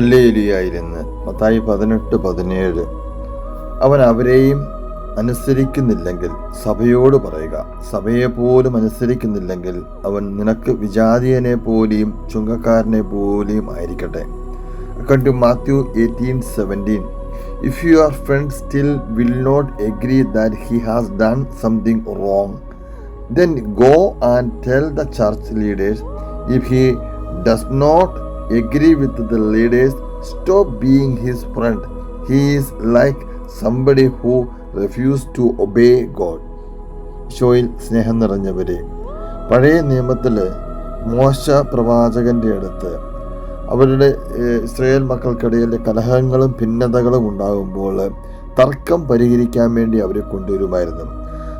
ഹല്ലേലിയായിരുന്ന് മത്തായി പതിനെട്ട് പതിനേഴ്. അവൻ അവരെയും അനുസരിക്കുന്നില്ലെങ്കിൽ സഭയോട് പറയുക. സഭയെ പോലും അനുസരിക്കുന്നില്ലെങ്കിൽ അവൻ നിനക്ക് വിജാതീയനെ പോലെയും ചുങ്കക്കാരനെ പോലെയും ആയിരിക്കട്ടെ. Account to Matthew eighteen seventeen if you are friend still will not agree that he has done something wrong then go and tell the church leaders if he does not agree with the leaders. Stop being his friend. He is like somebody refused to obey god. ഷോയിൽ സ്നേഹം നിറഞ്ഞവരെ പഴയ നിയമത്തിൽ മോശ പ്രവാചകന്റെ അടുത്ത് അവരുടെ Israel മക്കൾക്കിടയിൽ കലഹങ്ങളും ഭിന്നതകളും ഉണ്ടാകുമ്പോൾ തർക്കം പരിഹരിക്കാൻ വേണ്ടി അവരെ കൊണ്ടുവരുമായിരുന്നു.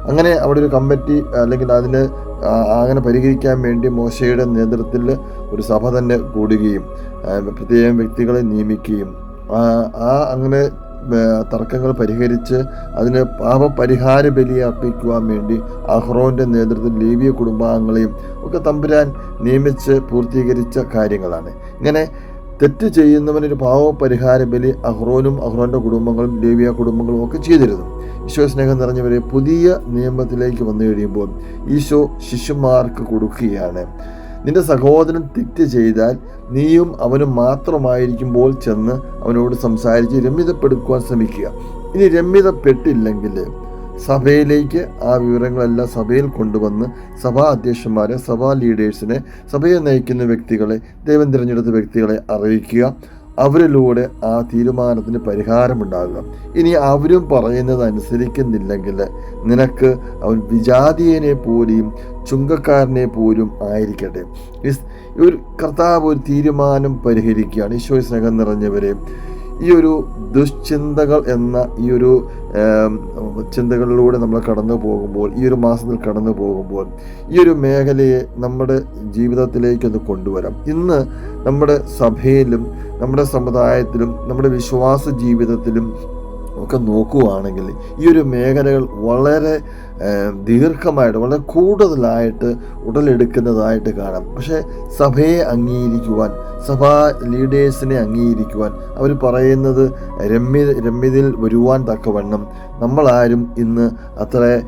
അങ്ങനെ അവിടെ ഒരു കമ്മിറ്റി അല്ലെങ്കിൽ അതിന് അങ്ങനെ പരിഹരിക്കാൻ വേണ്ടി മോശയുടെ നേതൃത്വത്തിൽ ഒരു സഭ തന്നെ കൂടുകയും പ്രത്യേകം വ്യക്തികളെ നിയമിക്കുകയും ആ അങ്ങനെ തർക്കങ്ങൾ പരിഹരിച്ച് അതിന് പാപപരിഹാര ബലി അർപ്പിക്കുവാൻ വേണ്ടി അഹ്റോന്റെ നേതൃത്വത്തിൽ ലേവിയ കുടുംബാംഗങ്ങളെയും ഒക്കെ തമ്പുരാൻ നിയമിച്ച് പൂർത്തീകരിച്ച കാര്യങ്ങളാണ്. ഇങ്ങനെ തെറ്റ് ചെയ്യുന്നവനൊരു പാവപരിഹാര ബലി അഹ്റോനും അഹ്റോന്റെ കുടുംബങ്ങളും ലേവിയ കുടുംബങ്ങളും ഒക്കെ ചെയ്തിരുന്നു ഈശോ സ്നേഹം നിറഞ്ഞവരെ പുതിയ നിയമത്തിലേക്ക് വന്നു കഴിയുമ്പോൾ ഈശോ ശിശുമാർക്ക് കൊടുക്കുകയാണ്. നിന്റെ സഹോദരൻ തെറ്റ് ചെയ്താൽ നീയും അവനും മാത്രമായിരിക്കുമ്പോൾ ചെന്ന് അവനോട് സംസാരിച്ച് രമ്യതപ്പെടുക്കുവാൻ ശ്രമിക്കുക. ഇനി രമ്യതപ്പെട്ടില്ലെങ്കിൽ സഭയിലേക്ക് ആ വിവരങ്ങളെല്ലാം സഭയിൽ കൊണ്ടുവന്ന് സഭാ അധ്യക്ഷന്മാരെ സഭാ ലീഡേഴ്സിനെ സഭയെ നയിക്കുന്ന വ്യക്തികളെ ദൈവം തിരഞ്ഞെടുത്ത വ്യക്തികളെ അറിയിക്കുക. അവരിലൂടെ ആ തീരുമാനത്തിന് പരിഹാരമുണ്ടാകുക. ഇനി അവരും പറയുന്നത് അനുസരിക്കുന്നില്ലെങ്കിൽ നിനക്ക് അവൻ വിജാതീയനെ പോലെയും ചുങ്കക്കാരനെ പോലും ആയിരിക്കട്ടെ. ഒരു കർത്താവ് ഒരു തീരുമാനം പരിഹരിക്കുകയാണ്. ഈശോ സ്നേഹം നിറഞ്ഞവരെ ഈ ഒരു ദുശ്ചിന്തകൾ എന്ന ഈ ഒരു ചിന്തകളിലൂടെ നമ്മൾ കടന്നു പോകുമ്പോൾ ഈ ഒരു മാസത്തിൽ കടന്നു പോകുമ്പോൾ ഈ ഒരു മേഖലയെ നമ്മുടെ ജീവിതത്തിലേക്കൊന്ന് കൊണ്ടുവരാം. ഇന്ന് നമ്മുടെ സഭയിലും നമ്മുടെ സമുദായത്തിലും നമ്മുടെ വിശ്വാസ ജീവിതത്തിലും ഒക്കെ നോക്കുകയാണെങ്കിൽ ഈ ഒരു മേഖലകൾ വളരെ ദീർഘമായിട്ട് വളരെ കൂടുതലായിട്ട് ഉടലെടുക്കുന്നതായിട്ട് കാണാം. പക്ഷേ സഭയെ അംഗീകരിക്കുവാൻ സഭാ ലീഡേഴ്സിനെ അംഗീകരിക്കുവാൻ അവർ പറയുന്നത് രമ്യ രമ്യതയിൽ വരുവാൻ തക്കവണ്ണം നമ്മളാരും ഇന്ന് അത്ര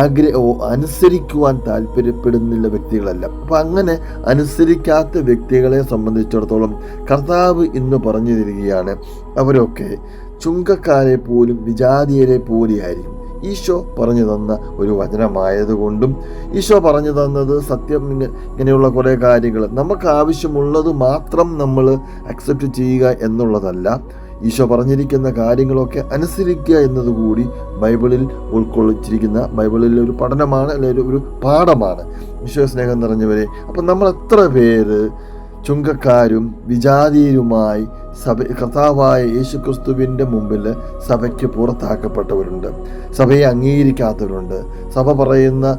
ആഗ്രഹ അനുസരിക്കുവാൻ താല്പര്യപ്പെടുന്നില്ല വ്യക്തികളല്ല. അപ്പം അങ്ങനെ അനുസരിക്കാത്ത വ്യക്തികളെ സംബന്ധിച്ചിടത്തോളം കർത്താവ് ഇന്ന് പറഞ്ഞു തരികയാണ് അവരൊക്കെ ചുങ്കക്കാരെ പോലും വിജാതീയരെ പോലെയായിരിക്കും. ഈശോ പറഞ്ഞു തന്ന ഒരു വചനമായതുകൊണ്ടും ഈശോ പറഞ്ഞു തന്നത് സത്യം ഇങ്ങ- ഇങ്ങനെയുള്ള കുറേ കാര്യങ്ങൾ. നമുക്ക് ആവശ്യമുള്ളത് മാത്രം നമ്മൾ അക്സെപ്റ്റ് ചെയ്യുക എന്നുള്ളതല്ല ഈശോ പറഞ്ഞിരിക്കുന്ന കാര്യങ്ങളൊക്കെ അനുസരിക്കുക എന്നതുകൂടി ബൈബിളിൽ ഉൾക്കൊള്ളിച്ചിരിക്കുന്ന ബൈബിളിൽ ഒരു പഠനമാണ് അല്ലെങ്കിൽ ഒരു പാഠമാണ്. ഈശോ സ്നേഹം നിറഞ്ഞവരെ അപ്പം നമ്മൾ എത്ര പേര് ചുങ്കക്കാരും വിജാതീയരുമായി സഭ കർത്താവായ യേശുക്രിസ്തുവിന്റെ മുമ്പിൽ സഭയ്ക്ക് പുറത്താക്കപ്പെട്ടവരുണ്ട്. സഭയെ അംഗീകരിക്കാത്തവരുണ്ട്. സഭ പറയുന്ന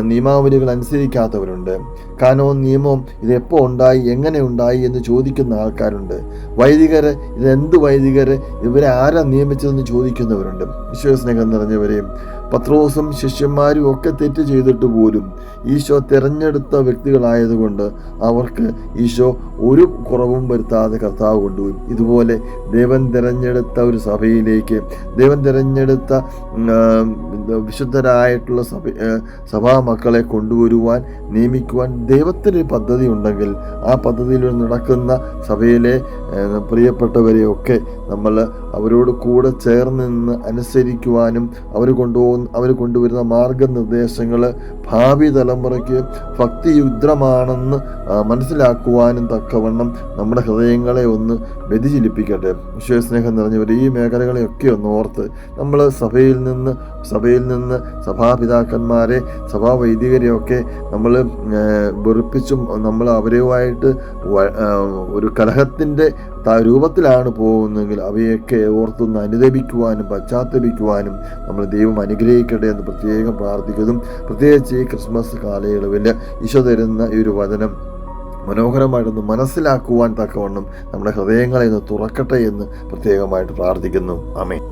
നിയമാവലികൾ അനുസരിക്കാത്തവരുണ്ട്. കാനോ നിയമം ഇതെപ്പോൾ ഉണ്ടായി എങ്ങനെ ഉണ്ടായി എന്ന് ചോദിക്കുന്ന ആൾക്കാരുണ്ട്. വൈദികർ ഇതെന്ത് വൈദികർ ഇവരെ ആരാ നിയമിച്ചതെന്ന് ചോദിക്കുന്നവരുണ്ട്. വിശ്വസ്നേഹം നിറഞ്ഞവരെയും പത്രോസും ശിഷ്യന്മാരും ഒക്കെ തെറ്റ് ചെയ്തിട്ട് പോലും ഈശോ തിരഞ്ഞെടുത്ത വ്യക്തികളായതുകൊണ്ട് അവർക്ക് ഈശോ ഒരു കുറവും വരുത്താതെ കർത്താവ് കൊണ്ടുപോയി. ഇതുപോലെ ദൈവൻ തിരഞ്ഞെടുത്ത ഒരു സഭയിലേക്ക് ദൈവൻ തിരഞ്ഞെടുത്ത വിശുദ്ധരായിട്ടുള്ള സഭ സഭാ മക്കളെ കൊണ്ടുവരുവാൻ നിയമിക്കുവാൻ ദൈവത്തിനൊരു പദ്ധതി ഉണ്ടെങ്കിൽ ആ പദ്ധതിയിൽ നടക്കുന്ന സഭയിലെ പ്രിയപ്പെട്ടവരെയൊക്കെ നമ്മൾ അവരോട് കൂടെ ചേർന്ന് നിന്ന് അനുസരിക്കുവാനും അവർ കൊണ്ടുപോകുന്ന അവർ കൊണ്ടുവരുന്ന മാർഗനിർദ്ദേശങ്ങൾ ഭാവി തലമുറയ്ക്ക് ഭക്തിയുദ്രമാണെന്ന് മനസ്സിലാക്കുവാനും തക്കവണ്ണം നമ്മുടെ ഹൃദയങ്ങളെ ഒന്ന് വ്യതിചലിപ്പിക്കട്ടെ. വിശ്വസ്നേഹം നിറഞ്ഞവർ ഈ മേഖലകളെയൊക്കെ ഒന്ന് ഓർത്ത് നമ്മൾ സഭയിൽ നിന്ന് സഭയിൽ നിന്ന് സഭാപിതാക്കന്മാരെ സഭാവൈദികരെയൊക്കെ നമ്മൾ വെറുപ്പിച്ചും നമ്മൾ അവരുമായിട്ട് ഒരു കലഹത്തിന്റെ രൂപത്തിലാണ് പോകുന്നതെങ്കിൽ അവയൊക്കെ ഓർത്തൊന്ന് അനുദപിക്കുവാനും പശ്ചാത്തപിക്കുവാനും നമ്മൾ ദൈവം അനുഗ്രഹിക്കട്ടെ എന്ന് പ്രത്യേകം പ്രാർത്ഥിക്കുന്നതും പ്രത്യേകിച്ച് ഈ ക്രിസ്മസ് കാലയളവിൽ ഈശോ തരുന്ന ഈ ഒരു വചനം മനോഹരമായിട്ടൊന്ന് മനസ്സിലാക്കുവാൻ തക്കവണ്ണം നമ്മുടെ ഹൃദയങ്ങളെ ഒന്ന് തുറക്കട്ടെ എന്ന് പ്രത്യേകമായിട്ട് പ്രാർത്ഥിക്കുന്നു. ആമേ